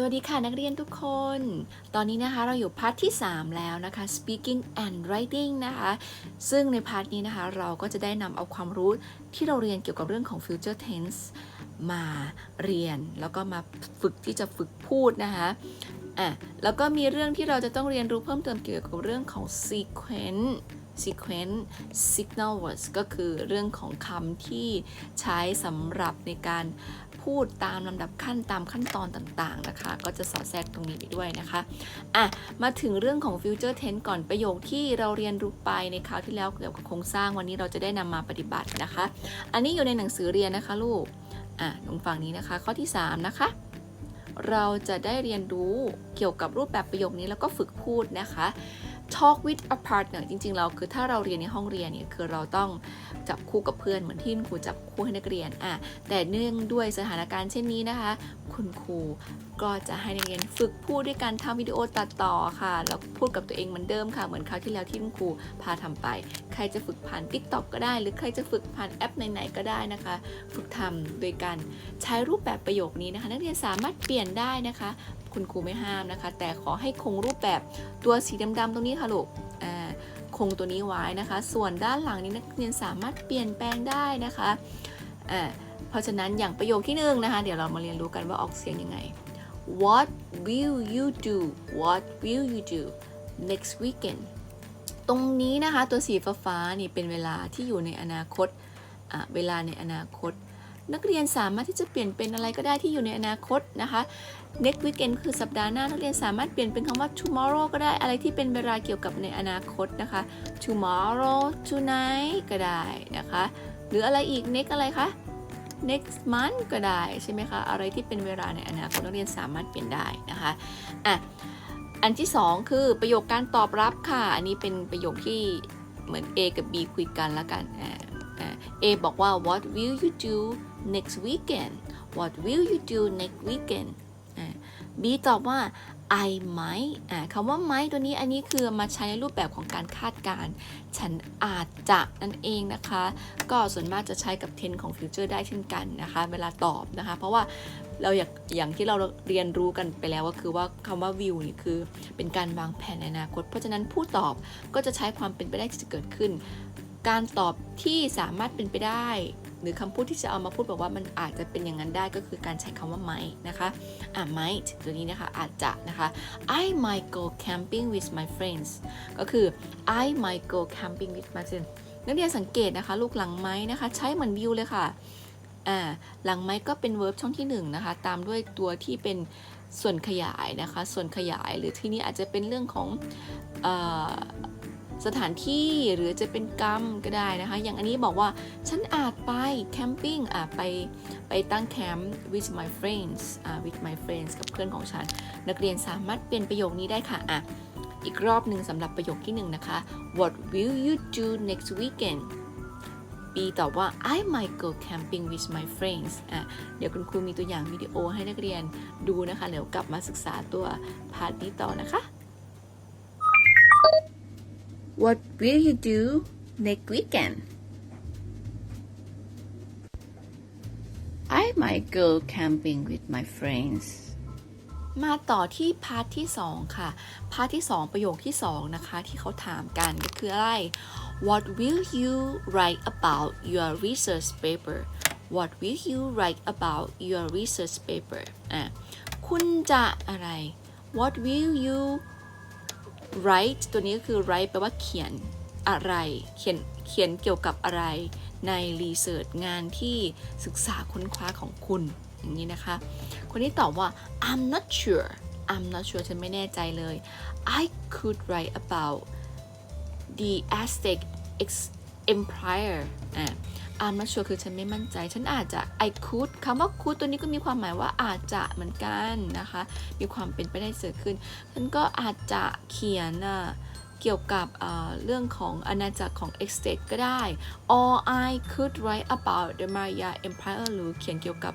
สวัสดีค่ะนักเรียนทุกคน ตอนนี้นะคะเราอยู่พาร์ทที่ 3 แล้วนะคะ speaking and writing นะคะ ซึ่งในพาร์ทนี้นะคะเราก็จะได้นำเอาความรู้ที่เราเรียนเกี่ยวกับเรื่องของ future tense มาเรียน แล้วก็มาฝึกที่จะฝึกพูดนะคะอะแล้วก็มีเรื่องที่เราจะต้องเรียนรู้เพิ่มเติมเกี่ยวกับเรื่องของ sequence sequence signal words ก็คือเรื่องของคำที่ใช้สำหรับในการพูดตามลำดับขั้นตามขั้นตอนต่างๆนะคะ ก็จะสอดแทรกตรงนี้ไปด้วยนะคะอะมาถึงเรื่องของ future tense ก่อนประโยคที่เราเรียนรู้ไปในคราวที่แล้วเกี่ยวกับโครงสร้างวันนี้เราจะได้นำมาปฏิบัตินะคะ อันนี้อยู่ในหนังสือเรียนนะคะลูกอะตรงฝั่งนี้นะคะ ข้อที่ 3 นะคะเราจะได้เรียนรู้เกี่ยวกับรูปแบบประโยคนี้แล้วก็ฝึกพูดนะคะ talk with a partner จริงๆ เราคือถ้าเราเรียนในห้องเรียนเนี่ยคือเราต้องจับคู่กับเพื่อนเหมือนที่ครูจับคู่ให้นักเรียนอะแต่เนื่องด้วยสถานการณ์เช่นนี้นะคะ คุณครูก็จะให้นักเรียนฝึกพูดด้วยการทำวิดีโอตัดต่อค่ะ แล้วพูดกับตัวเองเหมือนเดิมค่ะ เหมือนคราวที่แล้วที่คุณครูพาทำไป ใครจะฝึกผ่าน TikTok ก็ได้ หรือใครจะฝึกผ่านแอปไหนๆก็ได้นะคะ ฝึกทำโดยการใช้รูปแบบประโยคนี้นะคะ นักเรียนสามารถเปลี่ยนได้นะคะคุณครูไม่ห้ามนะคะ แต่ขอให้คงรูปแบบตัวสีดำๆตรงนี้ค่ะลูกคงตัวนี้ไว้นะคะ ส่วนด้านหลังนี้นักเรียนสามารถเปลี่ยนแปลงได้นะคะเพราะฉะนั้นอย่างประโยคที่หนึ่งนะคะ เดี๋ยวเรามาเรียนรู้กันว่าออกเสียงยังไง What will you do What will you do next weekend ตรงนี้นะคะตัวสีฟ้าๆนี่เป็นเวลาที่อยู่ในอนาคต เวลาในอนาคต นักเรียนสามารถที่จะเปลี่ยนเป็นอะไรก็ได้ที่อยู่ในอนาคตนะคะ next weekend คือสัปดาห์หน้านักเรียนสามารถเปลี่ยนเป็นคำว่า tomorrow ก็ได้อะไรที่เป็นเวลาเกี่ยวกับในอนาคตนะคะ tomorrow tonight ก็ได้นะคะ หรืออะไรอีก next อะไรคะ next month ก็ได้ใช่ไหมคะ อะไรที่เป็นเวลาในอนาคตนักเรียนสามารถเปลี่ยนได้นะคะอะอันที่สองคือประโยคการตอบรับค่ะ อันนี้เป็นประโยคที่เหมือน A กับ B คุยกันละกันอ่า A บอกว่า what will you do next weekend what will you do next weekend อ่า B ตอบว่า I might อ่าคำว่า might ตัวนี้อันนี้คือมาใช้ในรูปแบบของการคาดการณ์ ฉันอาจจะนั่นเองนะคะ ก็ส่วนมากจะใช้กับ tense ของ future ได้เช่นกันนะคะ เวลาตอบนะคะ เพราะว่าเราอยากอย่างที่เราเรียนรู้กันไปแล้วก็คือว่าคำว่า view นี่คือเป็นการวางแผนในอนาคต เพราะฉะนั้นผู้ตอบก็จะใช้ความเป็นไปได้ที่จะเกิดขึ้น การตอบที่สามารถเป็นไปได้ หรือคำพูดที่จะเอามาพูดบอกว่ามันอาจจะเป็นอย่างนั้นได้ก็คือการใช้คำว่า might นะคะอะ might ตัวนี้นะคะอาจจะนะคะ I might go camping with my friends ก็คือ I might go camping with my friends นักเรียนสังเกตนะคะ ลูกหลังไม้นะคะ ใช้เหมือน view เลยค่ะอ่าหลังไม้ก็เป็น verb ช่องที่1นนะคะตามด้วยตัวที่เป็นส่วนขยายนะคะ ส่วนขยายหรือที่นี้อาจจะเป็นเรื่องของ สถานที่หรือจะเป็นกรรมก็ได้นะคะ อย่างอันนี้บอกว่า ฉันอาจไปแคมปิ้งอะไปไปตั้งแคมป์ with my friends อ่า with my friends กับเพื่อนของฉัน นักเรียนสามารถเปลี่ยนประโยคนี้ได้ค่ะอะอีกรอบหนึ่งสำหรับประโยคที่หนึ่งนะคะ What will you do next weekend B ตอบว่า I might go camping with my friends อะเดี๋ยวคุณครูมีตัวอย่างวิดีโอให้นักเรียนดูนะคะ เดี๋ยวกลับมาศึกษาตัวพาร์ทนี้ต่อนะคะ What will you do next weekend I might go camping with my friends มาต่อที่พาร์ทที่ 2 ค่ะ พาร์ทที่ 2 ประโยคที่ 2 นะคะ ที่เขาถามกันก็คืออะไร What will you write about your research paper What will you write about your research paper อ่ะคุณจะอะไร What will you write ตัวนี้ก็คือ write แปลว่าเขียนอะไร เขียนเขียนเกี่ยวกับอะไรใน research งานที่ศึกษาค้นคว้าของคุณ อย่างนี้นะคะ คนนี้ตอบว่า I'm not sure I'm not sure ฉันไม่แน่ใจเลย I could write about the Aztec empire อะ I'm not sure คือฉันไม่มั่นใจ ฉันอาจจะ I could คำว่า could ตัวนี้ก็มีความหมายว่าอาจจะเหมือนกันนะคะ มีความเป็นไปได้เกิดขึ้น ฉันก็อาจจะเขียนน่ะเกี่ยวกับเรื่องของอาณาจักรของ Aztec ก็ได้ or I could write about the Maya Empire หรือเขียนเกี่ยวกับ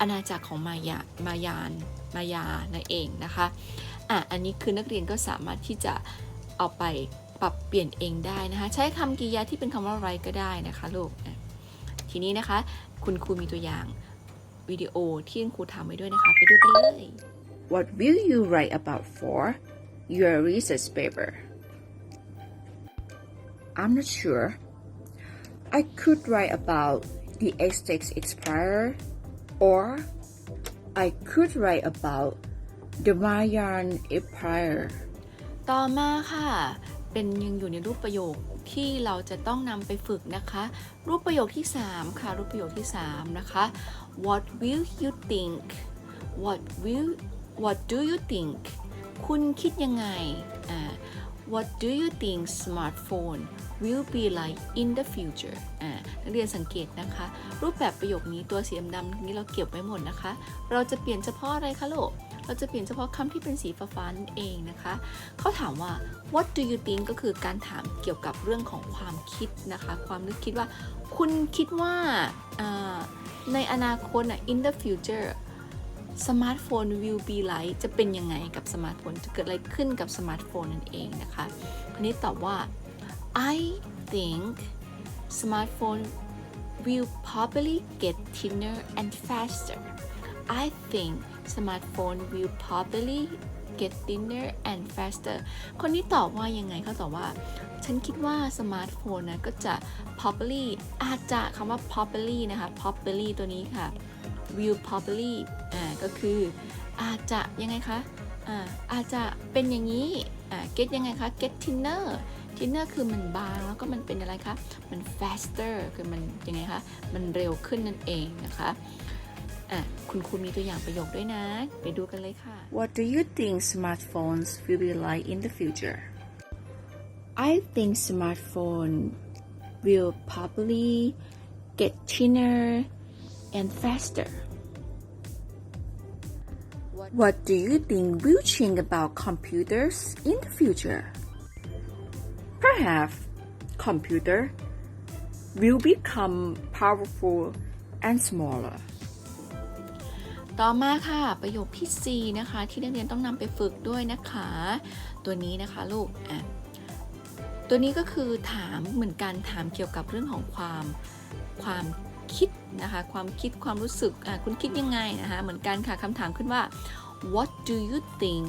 อาณาจักรของมายามายานมายานั่นเองนะคะ อะ อันนี้คือนักเรียนก็สามารถที่จะเอาไป ปรับเปลี่ยนเองได้นะคะ ใช้คำกริยาที่เป็นคำว่าไรก็ได้นะคะลูกอะทีนี้นะคะ คุณครูมีตัวอย่างวิดีโอที่คุณครูทำไว้ด้วยนะคะ ไปดูกันเลย What will you write about for your research paper? I'm not sure. I could write about the Aztec Explorer, or I could write about the Mayan Empire. ต่อมาค่ะ เป็นยังอยู่ในรูปประโยคที่เราจะต้องนำไปฝึกนะคะ รูปประโยคที่ 3 ค่ะ รูปประโยคที่ 3 นะคะ What will you think What will What do you think คุณคิดยังไง What do you think smartphone will be like in the future อ่านักเรียนสังเกตนะคะ รูปแบบประโยคนี้ตัวสีดำๆนี้เราเก็บไว้หมดนะคะ เราจะเปลี่ยนเฉพาะอะไรคะลูก เราจะเปลี่ยนเฉพาะคำที่เป็นสีฟ้าๆนั่นเองนะคะ เขาถามว่า what do you think ก็คือการถามเกี่ยวกับเรื่องของความคิดนะคะ ความนึกคิดว่า คุณคิดว่าในอนาคตน่ะ in the future สมาร์ทโฟน will be like จะเป็นยังไงกับสมาร์ทโฟน จะเกิดอะไรขึ้นกับสมาร์ทโฟนนั่นเองนะคะอันนี้ตอบว่า I think smartphone will probably get thinner and faster I think smartphone will probably get thinner and faster คนนี้ตอบว่ายังไงเขาตอบว่า ฉันคิดว่าสมาร์ทโฟนนะก็จะ probably อาจจะคำว่า probably นะคะ probably ตัวนี้ค่ะ will probably อ่าก็คือ อาจจะยังไงคะอ่าอาจจะเป็นอย่างนี้อ่า get ยังไงคะ get thinner thinner คือมันบางแล้วก็มันเป็นอะไรคะ มัน faster คือมันยังไงคะ มันเร็วขึ้นนั่นเองนะคะ อ่ะคุณครูมีตัวอย่างประโยคด้วยนะ ไปดูกันเลยค่ะ What do you think smartphones will be like in the future? I think smartphone will probably get thinner and faster. What do you think will change about computers in the future? Perhaps computer will become powerful and smaller. ต่อมาค่ะประโยคที่ 4 นะคะ ที่นักเรียนต้องนำไปฝึกด้วยนะคะ ตัวนี้นะคะลูกอะตัวนี้ก็คือถามเหมือนกันถามเกี่ยวกับเรื่องของความความคิดนะคะ ความคิดความรู้สึกอะคุณคิดยังไงนะคะ เหมือนกันค่ะคำถามขึ้นว่า what do you think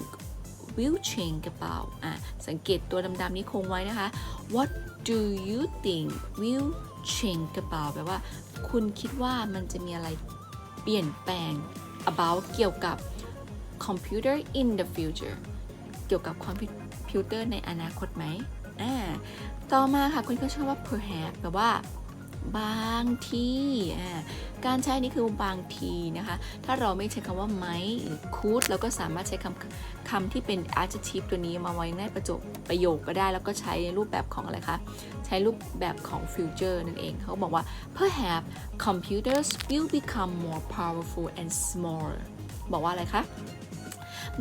will change about อะสังเกตตัวดำๆนี้คงไว้นะคะ what do you think will change about แปลว่า คุณคิดว่ามันจะมีอะไรเปลี่ยนแปลง about เกี่ยวกับ computer in the future เกี่ยวกับคอมพิวเตอร์ในอนาคตไหม อ่า ต่อมาค่ะคุณก็ชอบว่า perhaps แปลว่า บางที่การใช้นี่คือบางทีนะคะ ถ้าเราไม่ใช้คำว่า might หรือ could เราก็สามารถใช้คำคำที่เป็น adjective ตัวนี้มาไว้ในประโยคประโยคก็ได้ แล้วก็ใช้ในรูปแบบของอะไรคะ ใช้รูปแบบของ future นั่นเอง เขาบอกว่า perhaps computers will become more powerful and smaller บอกว่าอะไรคะ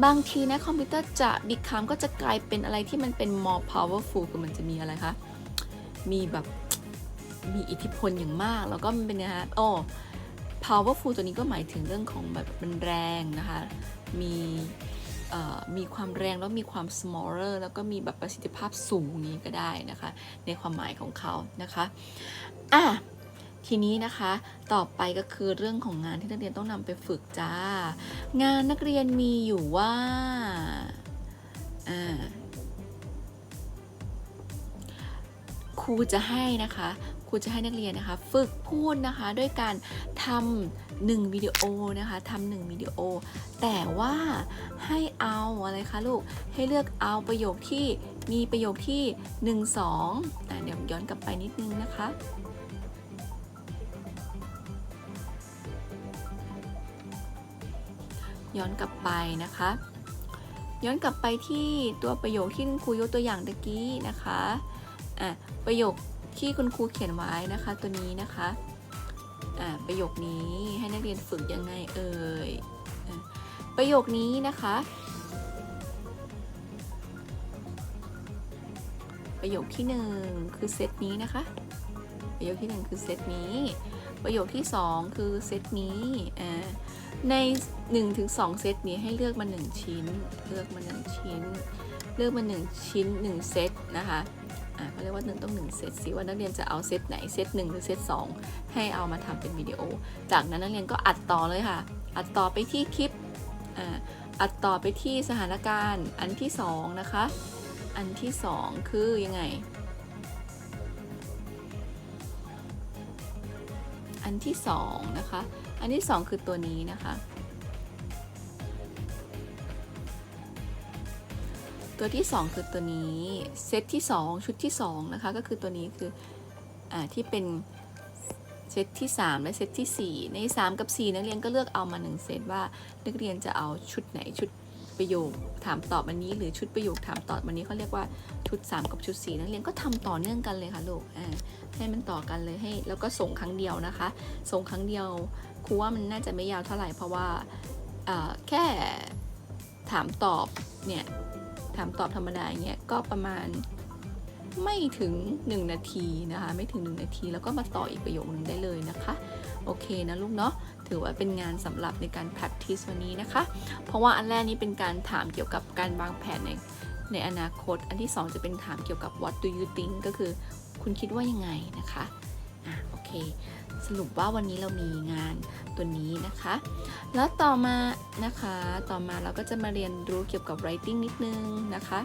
บางทีนะคอมพิวเตอร์จะ become ก็จะกลายเป็นอะไรที่มันเป็น more powerful คือมันจะมีอะไรคะ มีแบบ มีอิทธิพลอย่างมาก แล้วก็มันเป็นนะคะโอ้ powerful ตัวนี้ก็หมายถึงเรื่องของแบบมันแรงนะคะ มีมีความแรงแล้วมีความ smaller แล้วก็มีแบบประสิทธิภาพสูงนี้ก็ได้นะคะ ในความหมายของเขานะคะอะทีนี้นะคะต่อไปก็คือเรื่องของงานที่นักเรียนต้องนำไปฝึกจ้า งานนักเรียนมีอยู่ว่าอ่าครูจะให้นะคะ รูจะให้นักเรียนนะคะ ฝึกพูดนะคะด้วยการทำหนึ่งวิดีโอนะคะทำหนึ่งวิดีโอ แต่ว่าให้เอาอะไรคะลูกให้เลือกเอาประโยคที่มีประโยคที่ 1 2อะเดี๋ยวย้อนกลับไปนิดนึงนะคะย้อนกลับไปนะคะ ย้อนกลับไปที่ตัวประโยคที่คุณครูยกตัวอย่างตะกี้นะคะอะประโยค ที่คุณครูเขียนไว้นะคะตัวนี้นะคะอะประโยคนี้ให้นักเรียนฝึกยังไงเอ่ยอประโยคนี้นะคะ ประโยคที่หนึ่งคือเซตนี้นะคะ ประโยคที่หนึ่งคือเซตนี้ ประโยคที่สองคือเซตนี้อ่าใน 1-2 เซตนี้ให้เลือกมา 1 ชิ้น เลือกมา 1 ชิ้น เลือกมา 1 ชิ้น 1 เซตนะคะ เขาเรียกว่า1ต้อง1เซตสิว่านักเรียนจะเอาเซตไหนเซต1หรือเซต2ให้เอามาทำเป็นวิดีโอ จากนั้นนักเรียนก็อัดต่อเลยค่ะ อัดต่อไปที่คลิปอัดต่อไปที่สถานการณ์อันที่สองนะคะ อันที่สองคือยังไง อันที่สองนะคะ อันที่สองคือตัวนี้นะคะ ตัวที่สองคือตัวนี้เซตที่สองชุดที่สองนะคะ ก็คือตัวนี้คืออ่าที่เป็นเซตที่ 3 และเซตที่ 4 ใน 3 กับ 4 นักเรียนก็เลือกเอามาหนึ่งเซตว่านักเรียนจะเอาชุดไหนชุดประโยคถามตอบอันนี้หรือชุดประโยคถามตอบวันนี้เขาเรียกว่าชุด 3 กับชุด 4 นักเรียนก็ทำต่อเนื่องกันเลยค่ะลูกอ่าให้มันต่อกันเลยให้แล้วก็ส่งครั้งเดียวนะคะ ส่งครั้งเดียวครูว่ามันน่าจะไม่ยาวเท่าไหร่เพราะว่าอ่าแค่ถามตอบเนี่ย ถามตอบธรรมดาอย่างเงี้ยก็ประมาณไม่ถึง 1 นาทีนะคะ ไม่ถึง 1 นาทีแล้วก็มาต่ออีกประโยคนึงได้เลยนะคะ โอเคนะลูกเนาะถือว่าเป็นงานสำหรับในการ practice วันนี้นะคะ เพราะว่าอันแรกนี้เป็นการถามเกี่ยวกับการวางแผนในในอนาคต อันที่ 2 จะเป็นถามเกี่ยวกับ what do you think ก็คือคุณคิดว่ายังไงนะคะ อะโอเค สรุปว่าวันนี้เรามีงานตัวนี้นะคะ แล้วต่อมานะคะ ต่อมาเราก็จะมาเรียนรู้เกี่ยวกับ writing นิดนึงนะคะ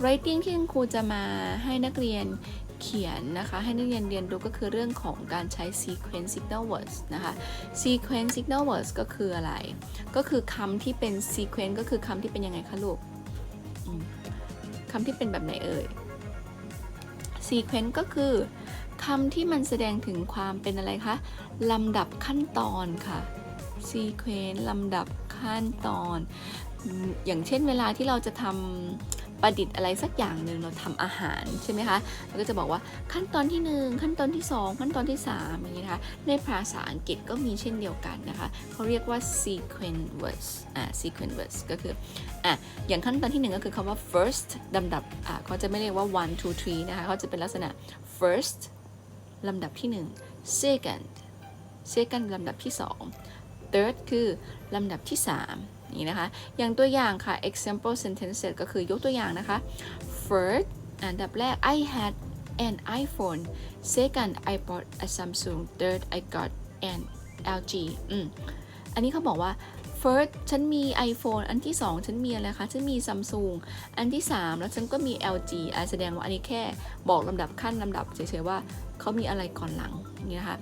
writing ที่ครูจะมาให้นักเรียนเขียนนะคะ ให้นักเรียนเรียนรู้ก็คือเรื่องของการใช้ sequence signal words นะคะ sequence signal words ก็คืออะไร ก็คือคำที่เป็น sequence ก็คือคำที่เป็นยังไงคะลูกคำที่เป็นแบบไหนเอ่ย sequence ก็คือ คำที่มันแสดงถึงความเป็นอะไรคะ ลำดับขั้นตอนค่ะ sequence ลำดับขั้นตอน อย่างเช่นเวลาที่เราจะทำประดิษฐ์อะไรสักอย่างหนึ่งเราทำอาหารใช่ไหมคะเราก็จะบอกว่าขั้นตอนที่ 1 ขั้นตอนที่ 2 ขั้นตอนที่ 3 อย่างนี้นะคะ ในภาษาอังกฤษก็มีเช่นเดียวกันนะคะ เขาเรียกว่า sequence words อ่า sequence words ก็คืออะอย่างขั้นตอนที่ 1 ก็คือคำว่า first ลำดับอะเขาจะไม่เรียกว่า one two three นะคะเขาจะเป็นลักษณะ first ลำดับที่ 1 second second ลำดับที่ 2 third คือลำดับที่ 3 นี่นะคะ อย่างตัวอย่างค่ะ example sentences ก็คือยกตัวอย่างนะคะ first อันดับแรก I had an iPhone second I bought a Samsung third I got an LG อืมอันนี้เขาบอกว่า first ฉันมี iPhone อันที่ 2 ฉันมีอะไรคะ ฉันมี Samsung อันที่ 3 แล้วฉันก็มี LG อะแสดงว่าอันนี้แค่บอกลำดับขั้นลำดับเฉยๆว่าเขามีอะไรก่อนหลังนี่นะคะ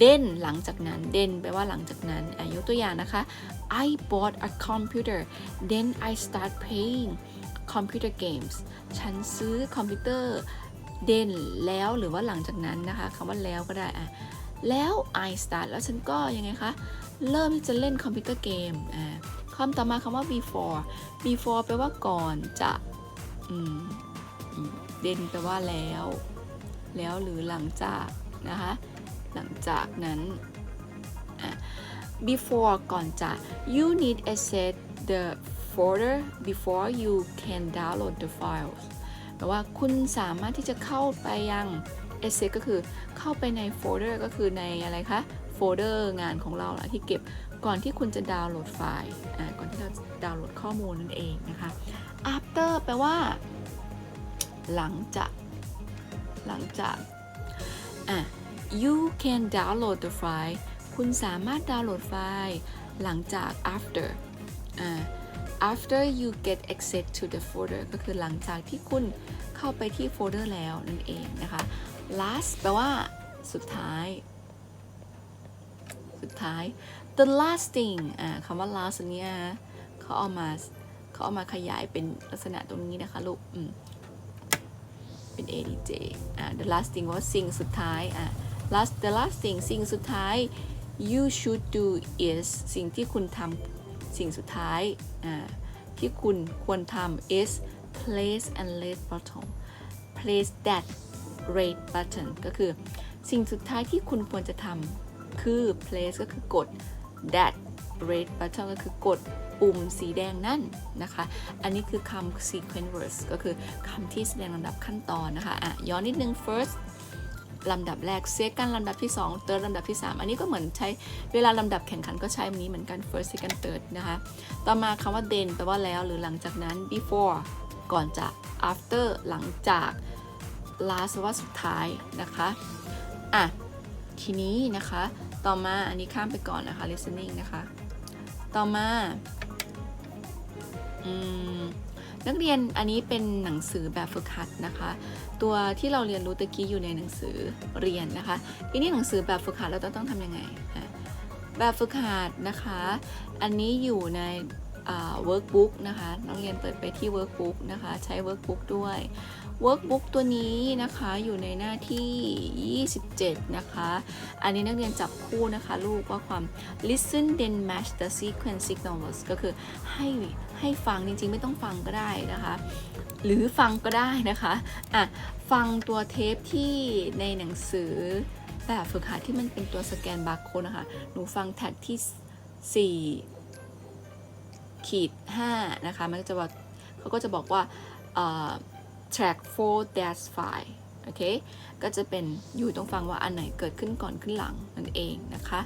then หลังจากนั้น then แปลว่าหลังจากนั้นอะยกตัวอย่างนะคะ I bought a computer then I start playing computer games ฉันซื้อคอมพิวเตอร์ then แล้วหรือว่าหลังจากนั้นนะคะคำว่าแล้วก็ได้อะแล้ว I start แล้วฉันก็ยังไงคะ เริ่มที่จะเล่นคอมพิวเตอร์เกมอ่าคำต่อมาคำว่า before before แปลว่าก่อนจะอืมอืม then แปลว่าแล้ว แล้วหรือหลังจากนะคะ หลังจากนั้นอะ before ก่อนจะ you need access the folder before you can download the files แปลว่าคุณสามารถที่จะเข้าไปยัง access ก็คือเข้าไปในโฟลเดอร์ก็คือในอะไรคะ โฟลเดอร์งานของเราละที่เก็บก่อนที่คุณจะดาวน์โหลดไฟล์อ่าก่อนที่เราจะดาวน์โหลดข้อมูลนั่นเองนะคะ after แปลว่า หลังจาก หลังจากอะ you can download the file คุณสามารถดาวน์โหลดไฟล์หลังจาก after อ่า after you get access to the folder ก็คือหลังจากที่คุณเข้าไปที่โฟลเดอร์แล้วนั่นเองนะคะ last แปลว่าสุดท้าย สุดท้าย the last thing อ่าคำว่า last เนี้ยเขาเอามาเขาเอามาขยายเป็นลักษณะตรงนี้นะคะลูกอืมเป็น adj อ่า the last thing ว่าสิ่งสุดท้ายอ่า last the last thing สิ่งสุดท้าย you should do is สิ่งที่คุณทำสิ่งสุดท้ายอ่าที่คุณควรทำ is place and red button place that red button ก็คือสิ่งสุดท้ายที่คุณควรจะทำ คือ place ก็คือกด that red button ก็คือกดปุ่มสีแดงนั่นนะคะ อันนี้คือคำ sequence words ก็คือคำที่แสดงลำดับขั้นตอนนะคะ อะ ย้อนนิดนึง first ลำดับแรก second ลำดับที่ 2 third ลำดับที่ 3 อันนี้ก็เหมือนใช้เวลาลำดับแข่งขันก็ใช้แบบนี้เหมือนกัน first second third นะคะ ต่อมาคำว่า then แปลว่าแล้วหรือหลังจากนั้น before ก่อนจะ after หลังจาก last ว่าสุดท้ายนะคะ อะ ทีนี้นะคะ ต่อมาอันนี้ข้ามไปก่อนนะคะ listening นะคะ ต่อมาอืมนักเรียนอันนี้เป็นหนังสือแบบฝึกหัดนะคะ ตัวที่เราเรียนรู้ตะกี้อยู่ในหนังสือเรียนนะคะ ทีนี้หนังสือแบบฝึกหัดเราต้องต้องทำยังไง แบบฝึกหัดนะคะ อันนี้อยู่ใน อ่า workbook นะคะนักเรียนเปิดไปที่ workbook นะคะ ใช้ workbook ด้วย workbook ตัวนี้นะคะอยู่ในหน้าที่ 27 นะคะ อันนี้นักเรียนจับคู่นะคะ ลูกว่าความ listen then match the sequence signals ก็คือให้ให้ฟังจริงๆ ไม่ต้องฟังก็ได้นะคะ หรือฟังก็ได้นะคะอะฟังตัวเทปที่ในหนังสือแบบฝึกหัดที่มันเป็นตัวสแกนบาร์โค้ดนะคะ หนูฟังแท็กที่ 4 ขีด5นะคะ มันก็จะบอกเขาก็จะบอกว่า track 4 dash 5โอเค ก็จะเป็นอยู่ต้องฟังว่าอันไหนเกิดขึ้นก่อนขึ้นหลังนั่นเองนะคะ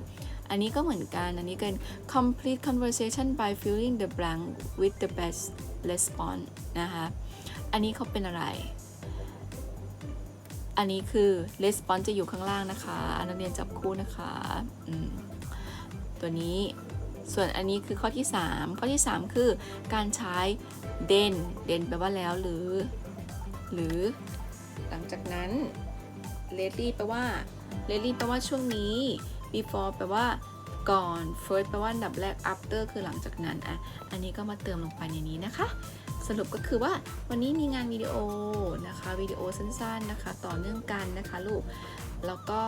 อันนี้ก็เหมือนกัน อันนี้เป็น complete conversation by filling the blank with the best response นะคะ อันนี้เขาเป็นอะไร อันนี้คือ response จะอยู่ข้างล่างนะคะอันนักเรียนจับคู่นะคะ ตัวนี้ ส่วนอันนี้คือข้อที่ 3 ข้อที่ 3 คือการใช้ then then แปลว่าแล้วหรือ หรือ หลังจากนั้น lately แปลว่า lately แปลว่าช่วงนี้ before แปลว่าก่อน first แปลว่าดับแรก after คือหลังจากนั้นอะอันนี้ก็มาเติมลงไปในนี้นะคะ สรุปก็คือว่าวันนี้มีงานวิดีโอนะคะวิดีโอสั้นๆนะคะ ต่อเนื่องกันนะคะลูก แล้วก็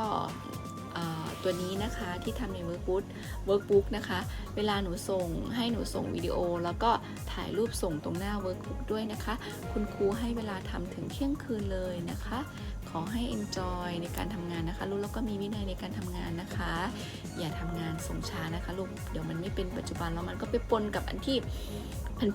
ตัวนี้นะคะที่ทำใน workbook workbook นะคะ เวลาหนูส่งให้หนูส่งวิดีโอ แล้วก็ถ่ายรูปส่งตรงหน้า workbook ด้วยนะคะ คุณครูให้เวลาทำถึงเที่ยงคืนเลยนะคะ ขอให้ enjoy ในการทำงานนะคะ ลูกแล้วก็มีวินัยในการทำงานนะคะ อย่าทำงานส่งช้านะคะ ลูก เดี๋ยวมันไม่เป็นปัจจุบันแล้วมันก็ไปปนกับอันที่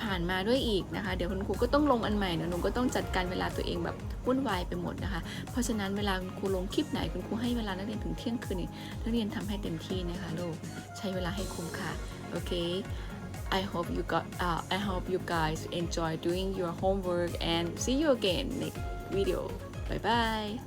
ผ่านๆมาด้วยอีกนะคะ เดี๋ยวคุณครูก็ต้องลงอันใหม่เดี๋ยวหนูก็ต้องจัดการเวลาตัวเองแบบวุ่นวายไปหมดนะคะ เพราะฉะนั้นเวลาคุณครูลงคลิปไหนคุณครูให้เวลานักเรียนถึงเที่ยงคืนนี่นักเรียนทำให้เต็มที่นะคะลูกใช้เวลาให้คุ้มค่ะโอเค I hope you got uh, I hope you guys enjoy doing your homework and see you again next video Bye bye.